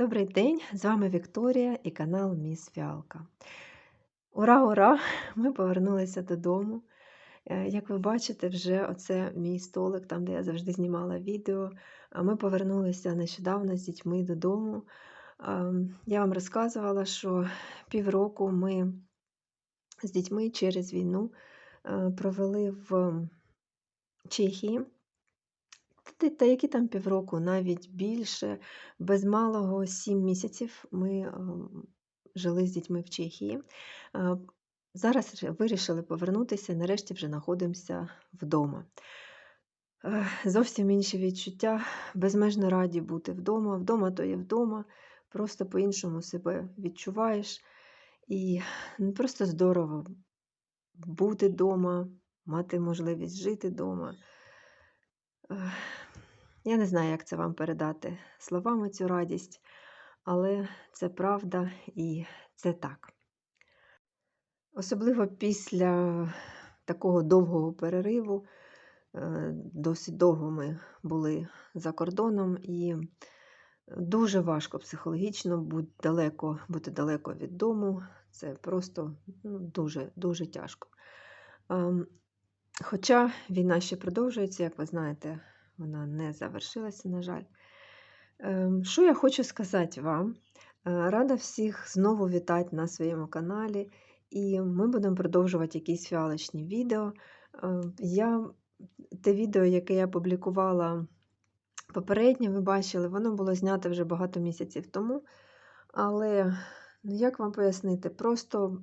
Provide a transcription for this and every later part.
Добрий день! З вами Вікторія і канал Міс Фіалка. Ура, ура! Ми повернулися додому. Е, Як ви бачите, вже оце мій столик, там, де я завжди знімала відео. Ми повернулися нещодавно з дітьми додому. Ем, Я вам розказувала, що півроку ми з дітьми через війну е, провели в Чехії. Та, які там півроку, навіть більше, без малого сім місяців ми е, жили з дітьми в Чехії. Е, Зараз вирішили повернутися, нарешті вже знаходимося вдома. Е, Зовсім інші відчуття, безмежно раді бути вдома. Вдома то є вдома, просто по-іншому себе відчуваєш. І ну, просто здорово бути вдома, мати можливість жити вдома. Я не знаю, як це вам передати словами цю радість, але це правда і це так. Особливо після такого довгого перериву, е, досить довго ми були за кордоном, і дуже важко психологічно бути далеко, бути далеко від дому. Це просто ну, дуже, дуже тяжко. Ем, Хоча війна ще продовжується, як ви знаєте, вона не завершилася, на жаль. Ем, Що я хочу сказати вам? Е, Рада всіх знову вітати на своєму каналі, і ми будемо продовжувати якісь фіалочні відео. Е, Я, Те відео, яке я публікувала попереднє, ви бачили, воно було знято вже багато місяців тому. Але, ну як вам пояснити, просто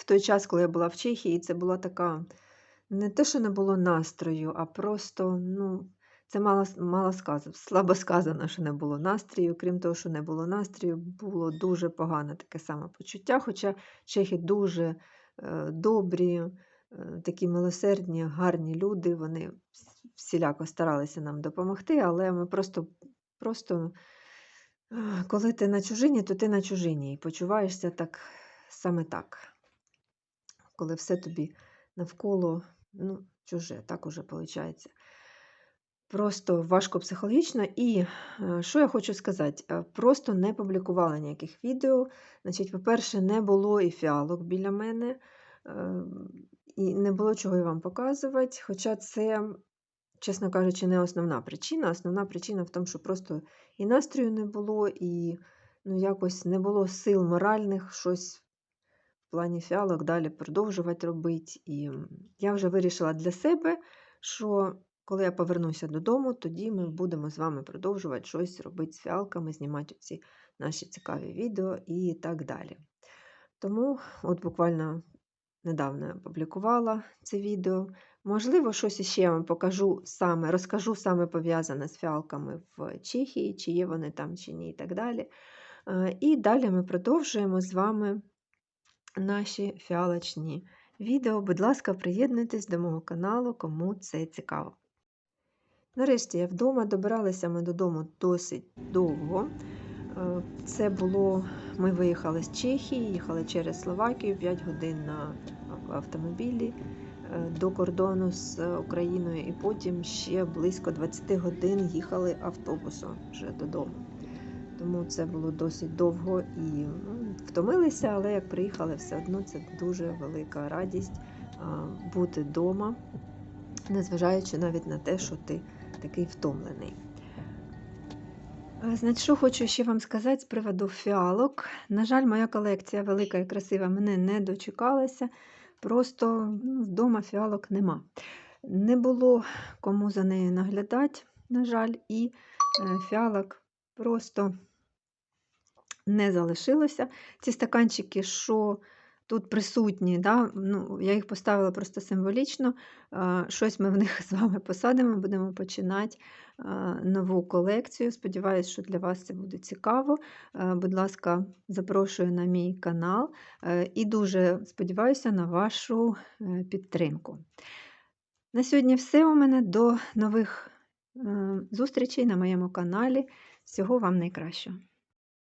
в той час, коли я була в Чехії, це була така, не те, що не було настрою, а просто, ну, це мало, мало сказано, слабо сказано, що не було настрою. Крім того, що не було настрою, було дуже погане таке саме почуття. Хоча чехи дуже е, добрі, е, такі милосердні, гарні люди, вони всіляко старалися нам допомогти, але ми просто, просто коли ти на чужині, то ти на чужині і почуваєшся так саме так коли все тобі навколо ну, чуже, так уже виходить. Просто важко психологічно. І е, що я хочу сказати? Е, просто не публікувала ніяких відео. Значить, По-перше, не було і фіалок біля мене, е, і не було чого і вам показувати. Хоча це, чесно кажучи, не основна причина. Основна причина в тому, що просто і настрою не було, і ну, якось не було сил моральних щось плані фіалок далі продовжувати робити. І я вже вирішила для себе, що коли я повернуся додому, тоді ми будемо з вами продовжувати щось робити з фіалками, знімати ці наші цікаві відео і так далі. Тому, от буквально недавно я публікувала це відео. Можливо, щось іще я вам покажу саме, розкажу саме пов'язане з фіалками в Чехії, чи є вони там, чи ні, і так далі. Е, і далі ми продовжуємо з вами наші фіалочні відео. Будь ласка, приєднуйтесь до мого каналу, кому це цікаво. Нарешті я вдома добиралися ми додому досить довго. Е, це було, ми виїхали з Чехії, їхали через Словакію 5 годин на автомобілі е, до кордону з Україною, і потім ще близько 20 годин їхали автобусом вже додому. Тому це було досить довго і ну, втомилися, але як приїхали, все одно це дуже велика радість бути вдома, незважаючи навіть на те, що ти такий втомлений. Значить, що хочу ще вам сказати з приводу фіалок. На жаль, моя колекція велика і красива мене не дочекалася, просто ну, вдома фіалок нема. Не було кому за нею наглядати, на жаль, і е, фіалок просто не залишилося. Ці стаканчики, що тут присутні, да, ну, я їх поставила просто символічно. Щось ми в них з вами посадимо, будемо починати нову колекцію. Сподіваюсь, що для вас це буде цікаво. Будь ласка, запрошую на мій канал і дуже сподіваюся на вашу е, підтримку. На сьогодні все у мене до нових е, зустрічей на моєму каналі. Всього вам найкращого!